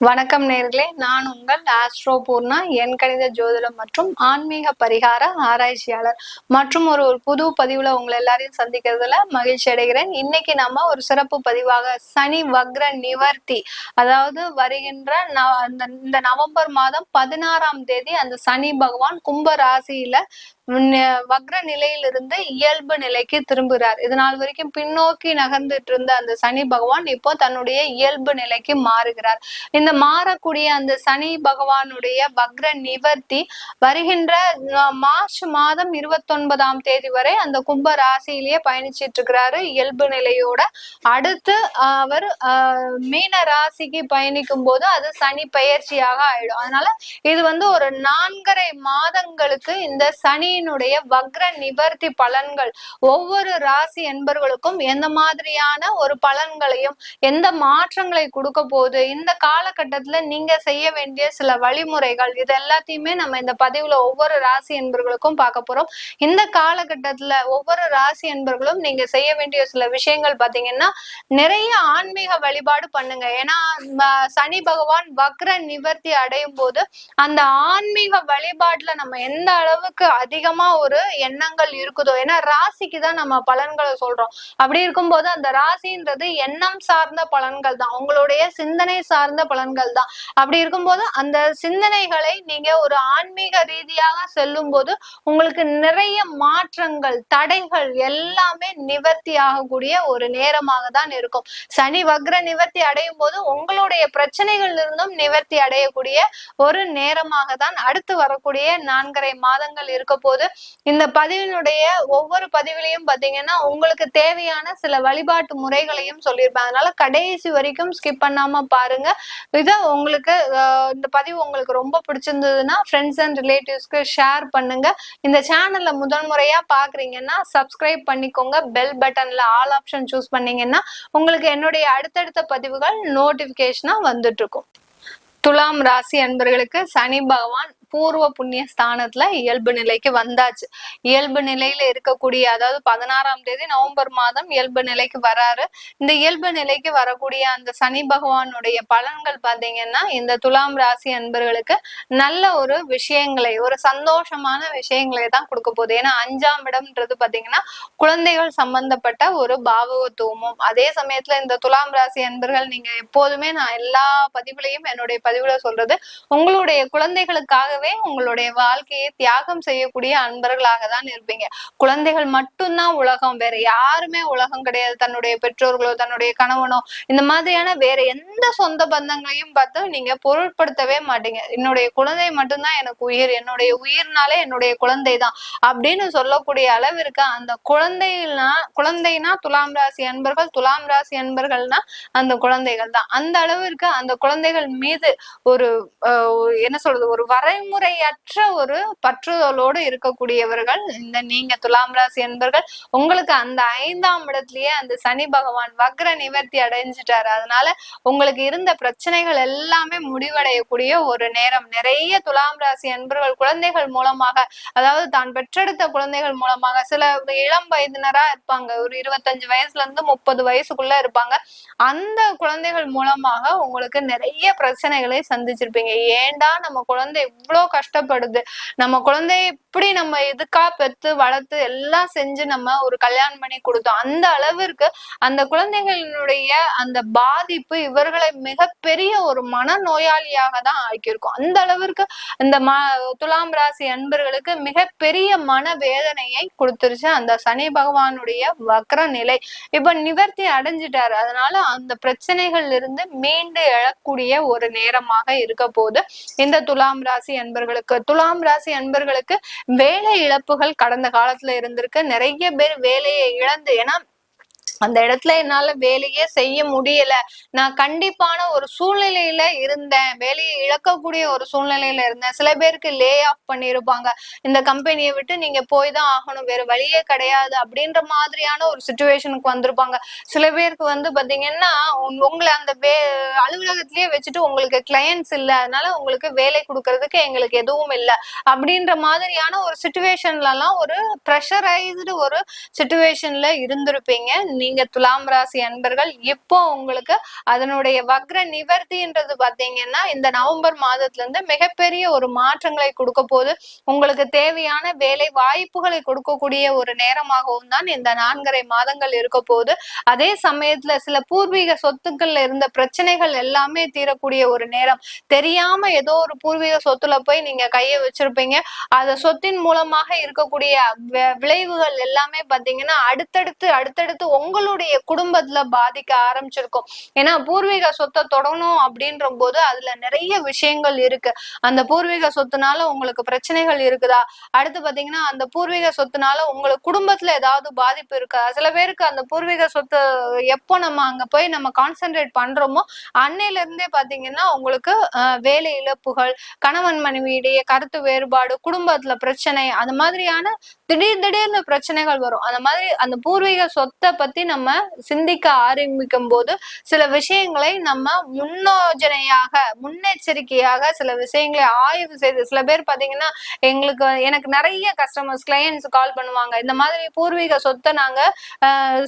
வணக்கம் நேர்களே. நான் உங்கள் ஆஸ்ட்ரோ பூர்ணா என் கணித ஜோதிடம் மற்றும் ஆன்மீக பரிகார ஆராய்ச்சியாளர். மற்றும் ஒரு ஒரு புது பதிவுல உங்களை எல்லாரையும் சந்திக்கிறதுல மகிழ்ச்சி அடைகிறேன். இன்னைக்கு நம்ம ஒரு சிறப்பு பதிவாக சனி வக்ர நிவர்த்தி. அதாவது வருகின்ற இந்த நவம்பர் மாதம் பதினாறாம் தேதி அந்த சனி பகவான் கும்ப ராசியில வக்ர நிலையிலிருந்து இயல்பு நிலைக்கு திரும்புகிறார். இது நாள் வரைக்கும் பின்னோக்கி நகர்ந்துட்டு இருந்த அந்த சனி பகவான் இப்போ தன்னுடைய இயல்பு நிலைக்கு மாறுகிறார். இந்த மாறக்கூடிய அந்த சனி பகவானுடைய வக்ர நிவர்த்தி வருகின்ற மார்ச் மாதம் இருபத்தொன்பதாம் தேதி வரை அந்த கும்ப ராசியிலேயே பயணிச்சிட்டு இருக்கிறாரு இயல்பு நிலையோட அடுத்து அவர் மீன ராசிக்கு பயணிக்கும் போது அது சனி பயிற்சியாக ஆயிடும். அதனால இது வந்து ஒரு நான்கரை மாதங்களுக்கு இந்த சனி சனியினுடைய வக்ர நிவர்த்தி பலன்கள். ஒவ்வொரு ராசி என்பவர்களுக்கும் எந்த மாதிரியான ஒரு பலன்களையும் எந்த மாற்றங்களை கொடுக்க போகுது இந்த காலகட்டத்துல நீங்க செய்ய வேண்டிய சில வழிமுறைகள் இது எல்லாத்தையுமே நம்ம இந்த பதிவுல ஒவ்வொரு ராசி என்பர்களுக்கும் பார்க்க போறோம். இந்த காலகட்டத்துல ஒவ்வொரு ராசி என்பர்களும் நீங்க செய்ய வேண்டிய சில விஷயங்கள் பாத்தீங்கன்னா நிறைய ஆன்மீக வழிபாடு பண்ணுங்க. ஏன்னா சனி பகவான் வக்ர நிவர்த்தி அடையும் போது அந்த ஆன்மீக வழிபாட்டுல நம்ம எந்த அளவுக்கு அதிக அதிகமா ஒரு எண்ணங்கள் இருக்குதோ? ஏன்னா ராசிக்கு தான் நம்ம பலன்களை சொல்றோம். அப்படி இருக்கும்போது அந்த ராசின்றது எண்ணம் சார்ந்த பலன்கள் தான். உங்களுடைய சிந்தனை சார்ந்த பலன்கள் தான். அப்படி இருக்கும்போது அந்த சிந்தனைகளை நீங்க ஒரு ஆன்மீக ரீதியாக செல்லும் போது உங்களுக்கு நிறைய மாற்றங்கள் தடைகள் எல்லாமே நிவர்த்தி ஆகக்கூடிய ஒரு நேரமாக தான் இருக்கும். சனி வக்ர நிவர்த்தி அடையும் போது உங்களுடைய பிரச்சனைகள் இருந்தும் நிவர்த்தி அடையக்கூடிய ஒரு நேரமாக தான் அடுத்து வரக்கூடிய நான்கரை மாதங்கள் இருக்க போது போது இந்த பதிவினுடைய ஒவ்வொரு பதிவிலையும் பாத்தீங்கன்னா உங்களுக்கு தேவையான சில வழிபாட்டு முறைகளையும் சொல்லியிருப்பேன் அதனால கடைசி வரைக்கும் ஸ்கிப் பண்ணாம பாருங்க. இதை உங்களுக்கு இந்த பதிவு உங்களுக்கு ரொம்ப பிடிச்சிருந்ததுன்னா ஃப்ரெண்ட்ஸ் அண்ட் ரிலேட்டிவ்ஸ்க்கு ஷேர் பண்ணுங்க. இந்த சேனல்ல முதல் முறையா பாக்குறீங்கன்னா சப்ஸ்கிரைப் பண்ணிக்கோங்க. பெல் பட்டன்ல ஆல் ஆப்ஷன் சூஸ் பண்ணீங்கன்னா உங்களுக்கு என்னுடைய அடுத்தடுத்த பதிவுகள் நோட்டிபிகேஷனா வந்துட்டு இருக்கும் துலாம் ராசி அன்பர்களுக்கு சனி பகவான் பூர்வ புண்ணிய ஸ்தானத்துல இயல்பு நிலைக்கு வந்தாச்சு. இயல்பு நிலையில இருக்கக்கூடிய அதாவது பதினாறாம் தேதி நவம்பர் மாதம் இயல்பு நிலைக்கு வராரு. இந்த இயல்பு நிலைக்கு வரக்கூடிய அந்த சனி பகவானுடைய பலன்கள் பாத்தீங்கன்னா இந்த துலாம் ராசி அன்பர்களுக்கு நல்ல ஒரு விஷயங்களை ஒரு சந்தோஷமான விஷயங்களை தான் கொடுக்க போகுது. ஏன்னா அஞ்சாம் இடம்ன்றது பாத்தீங்கன்னா குழந்தைகள் சம்பந்தப்பட்ட ஒரு பாவகத்துவமும். அதே சமயத்துல இந்த துலாம் ராசி அன்பர்கள் நீங்க எப்போதுமே நான் எல்லா பதிவுலையும் என்னுடைய பதிவுல சொல்றது உங்களுடைய குழந்தைகளுக்காகவே உண்மையாவே உங்களுடைய வாழ்க்கையை தியாகம் செய்யக்கூடிய அன்பர்களாக தான் இருப்பீங்க. குழந்தைகள் மட்டும்தான் உலகம். வேற யாருமே உலகம் கிடையாது. தன்னுடைய பெற்றோர்களோ தன்னுடைய கணவனோ இந்த மாதிரியான வேற எந்த சொந்த பந்தங்களையும் பார்த்து நீங்க பொருட்படுத்தவே மாட்டீங்க. என்னுடைய குழந்தை மட்டும்தான் எனக்கு உயிர். என்னுடைய உயிர்னாலே என்னுடைய குழந்தை தான் அப்படின்னு சொல்லக்கூடிய அளவிற்கு அந்த குழந்தைனா குழந்தைனா துலாம் ராசி அன்பர்கள் துலாம் ராசி அன்பர்கள்னா அந்த குழந்தைகள் தான் அந்த அளவிற்கு அந்த குழந்தைகள் மீது ஒரு என்ன சொல்றது? ஒரு வரைமுறை வழிமுறையற்ற ஒரு பற்றுதலோடு இருக்கக்கூடியவர்கள் இந்த நீங்க துலாம் ராசி என்பர்கள் உங்களுக்கு அந்த ஐந்தாம் இடத்துலயே அந்த சனி பகவான் வக்ர நிவர்த்தி அடைஞ்சிட்டாரு. அதனால உங்களுக்கு இருந்த பிரச்சனைகள் எல்லாமே முடிவடையக்கூடிய ஒரு நேரம். நிறைய துலாம் ராசி என்பர்கள் குழந்தைகள் மூலமாக அதாவது தான் பெற்றெடுத்த குழந்தைகள் மூலமாக சில இளம் வயதினரா இருப்பாங்க. ஒரு இருபத்தஞ்சு வயசுல இருந்து முப்பது வயசுக்குள்ள இருப்பாங்க. அந்த குழந்தைகள் மூலமாக உங்களுக்கு நிறைய பிரச்சனைகளை சந்திச்சிருப்பீங்க. ஏண்டா நம்ம குழந்தை எவ்வளவு கஷ்டப்படுது. நம்ம குழந்தைய இப்படி நம்ம எதுக்கா பெத்து வளர்த்து எல்லாம் செஞ்சு நம்ம ஒரு கல்யாணம் பண்ணி கொடுத்தோம். அந்த அளவிற்கு அந்த குழந்தைகளினுடைய அந்த பாதிப்பு இவர்களை மிகப்பெரிய ஒரு மன நோயாளியாக தான் ஆக்கியிருக்கும். அந்த அளவிற்கு இந்த ம துலாம் ராசி அன்பர்களுக்கு மிகப்பெரிய மன வேதனையை கொடுத்துருச்சு அந்த சனி பகவானுடைய வக்ர நிலை. இப்ப நிவர்த்தி அடைஞ்சிட்டாரு. அதனால அந்த பிரச்சனைகள்ல இருந்து மீண்டு எழக்கூடிய ஒரு நேரமாக இருக்க போது இந்த துலாம் ராசி அன்பர்களுக்கு துலாம் ராசி அன்பர்களுக்கு வேலை இழப்புகள் கடந்த காலத்துல இருந்திருக்கு. நிறைய பேர் வேலையை இழந்து ஏன்னா அந்த இடத்துல என்னால வேலையே செய்ய முடியல. நான் கண்டிப்பான ஒரு சூழ்நிலையில இருந்தேன். வேலையை இழக்கக்கூடிய ஒரு சூழ்நிலையில இருந்தேன். சில பேருக்கு லே ஆஃப் பண்ணிருப்பாங்க இந்த கம்பெனியை விட்டு நீங்க போய் தான் ஆகணும். வேற வழியே கிடையாது அப்படின்ற மாதிரியான ஒரு சுச்சுவேஷனுக்கு வந்திருப்பாங்க. சில பேருக்கு வந்து பாத்தீங்கன்னா உங்களை அந்த வே அலுவலகத்திலேயே வச்சுட்டு உங்களுக்கு கிளையன்ஸ் இல்லை. அதனால உங்களுக்கு வேலை கொடுக்கறதுக்கு எங்களுக்கு எதுவும் இல்லை. அப்படின்ற மாதிரியான ஒரு சுச்சுவேஷன்ல எல்லாம் ஒரு ப்ரெஷரைஸ்டு ஒரு சுச்சுவேஷன்ல இருந்திருப்பீங்க. நீங்க துலாம் ராசி அன்பர்கள் இப்போ உங்களுக்கு அதனுடைய வக்ர நிவர்த்தின்றது பாத்தீங்கன்னா இந்த நவம்பர் மாதத்துல இருந்து மிகப்பெரிய ஒரு மாற்றங்களை கொடுக்க போது உங்களுக்கு தேவையான வேலை வாய்ப்புகளை கொடுக்கக்கூடிய ஒரு நேரமாகவும் தான் இந்த நான்கரை மாதங்கள் இருக்க போது அதே சமயத்துல சில பூர்வீக சொத்துக்கள்ல இருந்த பிரச்சனைகள் எல்லாமே தீரக்கூடிய ஒரு நேரம். தெரியாம ஏதோ ஒரு பூர்வீக சொத்துல போய் நீங்க கையை வச்சிருப்பீங்க. அந்த சொத்தின் மூலமாக இருக்கக்கூடிய விளைவுகள் எல்லாமே பாத்தீங்கன்னா அடுத்தடுத்து அடுத்தடுத்து உங்களுடைய குடும்பத்துல பாதிக்க ஆரம்பிச்சிருக்கும். ஏன்னா பூர்வீக சொத்தை தொடணும் அப்படின்ற போது அதுல நிறைய விஷயங்கள் இருக்கு. அந்த பூர்வீக சொத்துனால உங்களுக்கு பிரச்சனைகள் இருக்குதா? அடுத்து பாத்தீங்கன்னா அந்த பூர்வீக சொத்துனால உங்களுக்கு குடும்பத்துல ஏதாவது பாதிப்பு இருக்கா? சில பேருக்கு அந்த பூர்வீக சொத்து எப்போ நம்ம அங்க போய் நம்ம கான்சென்ட்ரேட் பண்றோமோ அன்னையில இருந்தே பாத்தீங்கன்னா உங்களுக்கு வேலை இழப்புகள் கணவன் மனைவியிடையே கருத்து வேறுபாடு குடும்பத்துல பிரச்சனை அந்த மாதிரியான திடீர் திடீர்னு பிரச்சனைகள் வரும். அந்த மாதிரி அந்த பூர்வீக சொத்தை பத்தி நம்ம சிந்திக்க ஆரம்பிக்கும் போது சில விஷயங்களை நம்ம முன்னோஜனையாக முன்னெச்சரிக்கையாக சில விஷயங்களை ஆய்வு செய்து சில பேர் பாத்தீங்கன்னா எங்களுக்கு எனக்கு நிறைய கஸ்டமர்ஸ் கிளையன்ஸ் கால் பண்ணுவாங்க. இந்த மாதிரி பூர்வீக சொத்தை நாங்க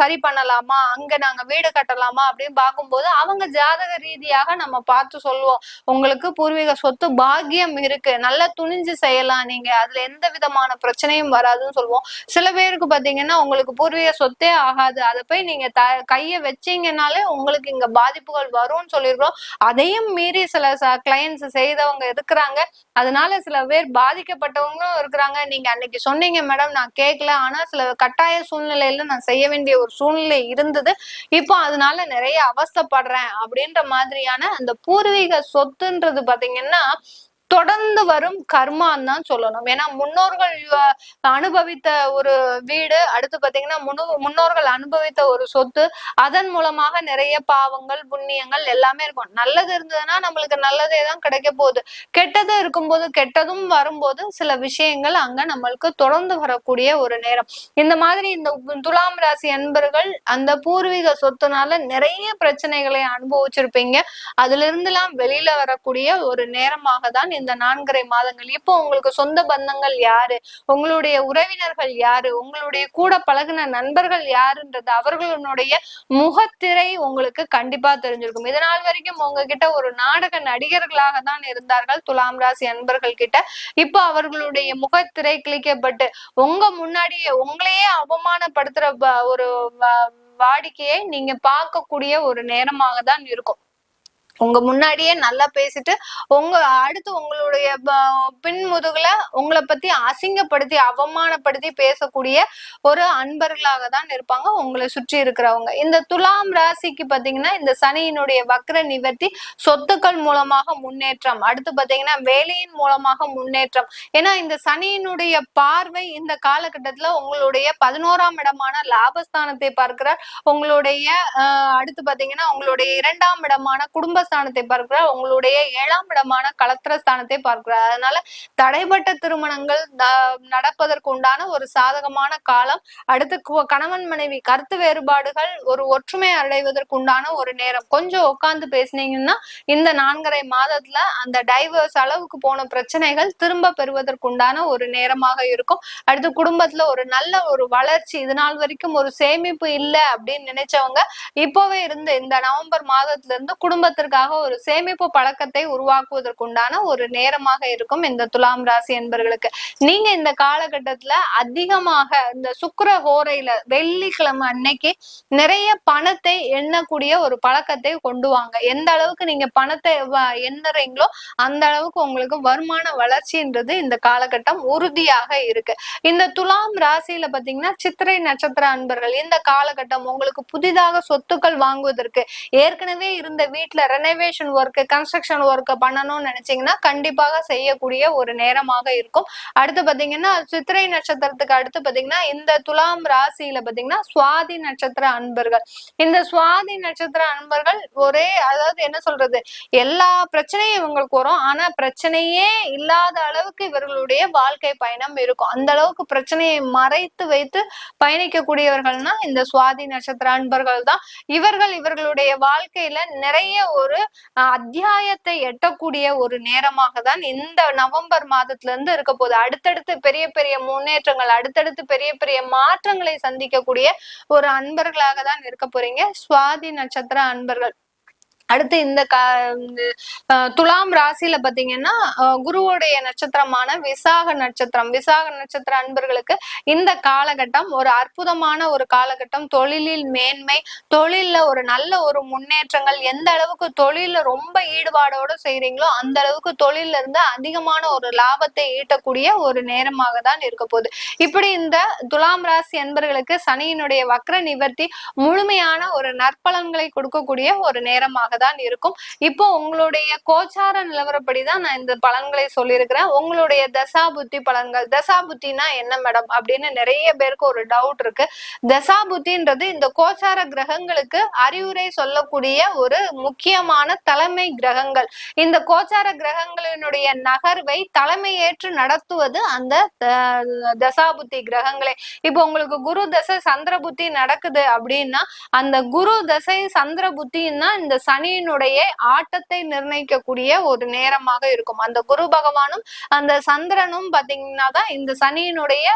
சரி பண்ணலாமா? அங்க நாங்க வீடு கட்டலாமா? அப்படின்னு பார்க்கும்போது அவங்க ஜாதக ரீதியாக நம்ம பார்த்து சொல்லுவோம். உங்களுக்கு பூர்வீக சொத்து பாக்கியம் இருக்கு. நல்லா துணிஞ்சு செய்யலாம் நீங்க. அதுல எந்த விதமான பிரச்சனையும் வராதுன்னு சொல்லுவோம். சில பேருக்கு பாத்தீங்கன்னா உங்களுக்கு பூர்வீக சொத்தே ஆகாது. அதை போய் நீங்க த கையை வச்சீங்கனாலே உங்களுக்கு இங்க பாதிப்புகள் வரும்னு சொல்லிடுறோம் அதையும் மீறி சில கிளையன்ஸ் செய்தவங்க இருக்கிறாங்க. அதனால சில பேர் பாதிக்கப்பட்டவங்களும் இருக்கிறாங்க. நீங்க அன்னைக்கு சொன்னீங்க மேடம் நான் கேட்கல ஆனா சில கட்டாய சூழ்நிலையில நான் செய்ய வேண்டிய ஒரு சூழ்நிலை இருந்தது. இப்போ அதனால நிறைய அவஸ்தப்படுறேன் அப்படின்ற மாதிரியான அந்த பூர்வீக சொத்துன்றது பாத்தீங்கன்னா தொடர்ந்து வரும் கர்மான்னு தான் சொல்லணும். ஏன்னா முன்னோர்கள் அனுபவித்த ஒரு வீடு அடுத்து பாத்தீங்கன்னா முன்னு முன்னோர்கள் அனுபவித்த ஒரு சொத்து அதன் மூலமாக நிறைய பாவங்கள் புண்ணியங்கள் எல்லாமே இருக்கும். நல்லது இருந்ததுன்னா நம்மளுக்கு நல்லதே தான் கிடைக்க போகுது. கெட்டது இருக்கும்போது கெட்டதும் வரும்போது சில விஷயங்கள் அங்க நம்மளுக்கு தொடர்ந்து வரக்கூடிய ஒரு நேரம். இந்த மாதிரி இந்த துலாம் ராசி அன்பர்கள் அந்த பூர்வீக சொத்துனால நிறைய பிரச்சனைகளை அனுபவிச்சிருப்பீங்க. அதுல இருந்துலாம் வெளியில வரக்கூடிய ஒரு நேரமாக தான் இந்த நான்கரை மாதங்கள்? இப்போ உங்களுக்கு சொந்த பந்தங்கள் யாரு? உங்களுடைய உறவினர்கள் யாரு? உங்களுடைய கூட பழகின நண்பர்கள் யாருன்றது அவர்களுடைய முகத்திரை உங்களுக்கு கண்டிப்பா தெரிஞ்சிருக்கும். இதனால் வரைக்கும் உங்ககிட்ட ஒரு நாடக நடிகர்களாக தான் இருந்தார்கள். துலாம் ராசி அன்பர்கள் கிட்ட. இப்போ அவர்களுடைய முகத்திரை கிளிக்கப்பட்டு உங்க முன்னாடியே உங்களையே அவமானப்படுத்துற ஒரு வாடிக்கையை நீங்க பார்க்கக்கூடிய ஒரு நேரமாக தான் இருக்கும். உங்க முன்னாடியே நல்லா பேசிட்டு உங்க அடுத்து உங்களுடைய பின்முதுகுல உங்களை பத்தி அசிங்கப்படுத்தி அவமானப்படுத்தி பேசக்கூடிய ஒரு அன்பர்களாக தான் இருப்பாங்க. உங்களை சுற்றி இருக்கிறவங்க. இந்த துலாம் ராசிக்கு பாத்தீங்கன்னா இந்த சனியினுடைய வக்ர நிவர்த்தி சொத்துக்கள் மூலமாக முன்னேற்றம். அடுத்து பாத்தீங்கன்னா வேலையின் மூலமாக முன்னேற்றம். ஏன்னா இந்த சனியினுடைய பார்வை இந்த காலகட்டத்துல உங்களுடைய பதினோராம் இடமான லாபஸ்தானத்தை பார்க்கிறார். உங்களுடைய அடுத்து பாத்தீங்கன்னா உங்களுடைய இரண்டாம் இடமான குடும்ப ஸ்தானத்தை பார்க்கிறார். உங்களுடைய ஏழாம் இடமான கலத்திர ஸ்தானத்தை பார்க்கிறார். அதனால தடைப்பட்ட திருமணங்கள் நடப்பதற்கு உண்டான ஒரு சாதகமான காலம். அடுத்து கணவன் மனைவி கருத்து வேறுபாடுகள் ஒரு ஒற்றுமை அடைவதற்கு உண்டான ஒரு நேரம். கொஞ்சம் உட்கார்ந்து பேசினீங்கன்னா இந்த நான்கரை மாதத்துல அந்த டைவர்ஸ் அளவுக்கு போன பிரச்சனைகள் திரும்ப பெறுவதற்கு உண்டான ஒரு நேரமாக இருக்கும். அடுத்து குடும்பத்துல ஒரு நல்ல ஒரு வளர்ச்சி இது நாள் வரைக்கும் ஒரு சேமிப்பு இல்லை அப்படின்னு நினைச்சவங்க இப்பவே இருந்து இந்த நவம்பர் மாதத்துல இருந்து குடும்பத்திற்கு அதற்காக ஒரு சேமிப்பு பழக்கத்தை உருவாக்குவதற்குண்டான ஒரு நேரமாக இருக்கும் இந்த துலாம் ராசி என்பர்களுக்கு. நீங்க இந்த காலகட்டத்துல அதிகமாக இந்த சுக்கர ஹோரையில வெள்ளிக்கிழமை அன்னைக்கு நிறைய பணத்தை எண்ணக்கூடிய ஒரு பழக்கத்தை கொண்டு வாங்க. எந்த அளவுக்கு நீங்க பணத்தை எண்ணுறீங்களோ அந்த அளவுக்கு உங்களுக்கு வருமான வளர்ச்சின்றது இந்த காலகட்டம் உறுதியாக இருக்கு. இந்த துலாம் ராசியில பாத்தீங்கன்னா சித்திரை நட்சத்திர அன்பர்கள் இந்த காலகட்டம் உங்களுக்கு புதிதாக சொத்துக்கள் வாங்குவதற்கு ஏற்கனவே இருந்த வீட்டுல ரெனோவேஷன் ஒர்க்கு கன்ஸ்ட்ரக்ஷன் ஒர்க்கு பண்ணணும்னு நினைச்சீங்கன்னா கண்டிப்பாக செய்யக்கூடிய ஒரு நேரமாக இருக்கும். அடுத்து பாத்தீங்கன்னா சித்திரை நட்சத்திரத்துக்கு அடுத்து பாத்தீங்கன்னா இந்த துலாம் ராசியில பாத்தீங்கன்னா சுவாதி நட்சத்திர அன்பர்கள். இந்த சுவாதி நட்சத்திர அன்பர்கள் ஒரே அதாவது என்ன சொல்றது எல்லா பிரச்சனையும் இவங்களுக்கு வரும். ஆனா பிரச்சனையே இல்லாத அளவுக்கு இவர்களுடைய வாழ்க்கை பயணம் இருக்கும். அந்த அளவுக்கு பிரச்சனையை மறைத்து வைத்து பயணிக்கக்கூடியவர்கள்னா இந்த சுவாதி நட்சத்திர அன்பர்கள் தான். இவர்கள் இவர்களுடைய வாழ்க்கையில நிறைய ஒரு ஒரு அத்தியாயத்தை எட்டக்கூடிய ஒரு நேரமாக தான் இந்த நவம்பர் மாதத்துல இருந்து இருக்க போகுது. அடுத்தடுத்து பெரிய பெரிய முன்னேற்றங்கள் அடுத்தடுத்து பெரிய பெரிய மாற்றங்களை சந்திக்கக்கூடிய ஒரு அன்பர்களாக தான் இருக்க போறீங்க. சுவாதி நட்சத்திர அன்பர்கள். அடுத்து இந்த க துலாம் ராசியில பாத்தீங்கன்னா குருவோடைய நட்சத்திரமான விசாக நட்சத்திரம். விசாக நட்சத்திர அன்பர்களுக்கு இந்த காலகட்டம் ஒரு அற்புதமான ஒரு காலகட்டம். தொழிலில் மேன்மை தொழில்ல ஒரு நல்ல ஒரு முன்னேற்றங்கள். எந்த அளவுக்கு தொழில ரொம்ப ஈடுபாடோட செய்யறீங்களோ அந்த அளவுக்கு தொழில இருந்து அதிகமான ஒரு லாபத்தை ஈட்டக்கூடிய ஒரு நேரமாக தான் இருக்க போகுது. இப்படி இந்த துலாம் ராசி அன்பர்களுக்கு சனியினுடைய வக்ர நிவர்த்தி முழுமையான ஒரு நற்பலன்களை கொடுக்கக்கூடிய ஒரு நேரமாக தான் இருக்கும். இப்போ உங்களுடைய கோச்சார நிலவரப்படி தான் நான் இந்த பலன்களை சொல்லியிருக்கிறேன். உங்களுடைய தசா புத்தி பலன்கள் தசா புத்தினா என்ன மேடம்? அப்படின்னு நிறைய பேருக்கு ஒரு டவுட் இருக்கு. தசா புத்தின்றது இந்த கோச்சார கிரகங்களுக்கு அறிவுரை சொல்லக்கூடிய ஒரு முக்கியமான தலைமை கிரகங்கள். இந்த கோச்சார கிரகங்களினுடைய நகர்வை தலைமை ஏற்று நடத்துவது அந்த தசா புத்தி கிரகங்களே. இப்போ உங்களுக்கு குரு தசை சந்திர புத்தி நடக்குது அப்படின்னா அந்த குரு தசை சந்திர புத்தின்னா இந்த சனி சனியினுடைய ஆட்டத்தை நிர்ணயிக்கக்கூடிய ஒரு நேரமாக இருக்கும். அந்த குரு பகவானும் அந்த சந்திரனும் பாத்தீங்கன்னா தான் இந்த சனியினுடைய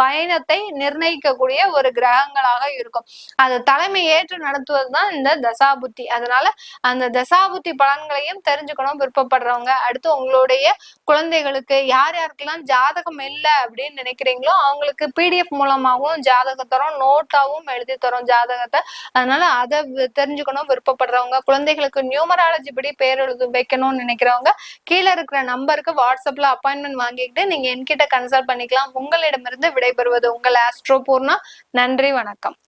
பயணத்தை நிர்ணயிக்கக்கூடிய ஒரு கிரகங்களாக இருக்கும். அது தலைமை ஏற்று நடத்துவது தான் இந்த தசாபுத்தி. அதனால அந்த தசாபுத்தி பலன்களையும் தெரிஞ்சுக்கணும் விருப்பப்படுறவங்க. அடுத்து உங்களுடைய குழந்தைகளுக்கு யார் யாருக்கெல்லாம் ஜாதகம் இல்லை அப்படின்னு நினைக்கிறீங்களோ அவங்களுக்கு பிடிஎஃப் மூலமாகவும் ஜாதகத்தரும் நோட்டாவும் எழுதி தரும் ஜாதகத்தை. அதனால அதை தெரிஞ்சுக்கணும் விருப்பப்படுறவங்க. குழந்தைகளுக்கு நியூமராலஜி படி பேர் எழுது வைக்கணும்னு நினைக்கிறவங்க கீழே இருக்கிற நம்பருக்கு வாட்ஸ்அப்ல அப்பாயின்மெண்ட் வாங்கிக்கிட்டு நீங்க என்கிட்ட கன்சல்ட் பண்ணிக்கலாம். உங்களிடமிருந்து விடைபெறுவது உங்கள் ஆஸ்ட்ரோ பூர்ணா. நன்றி வணக்கம்.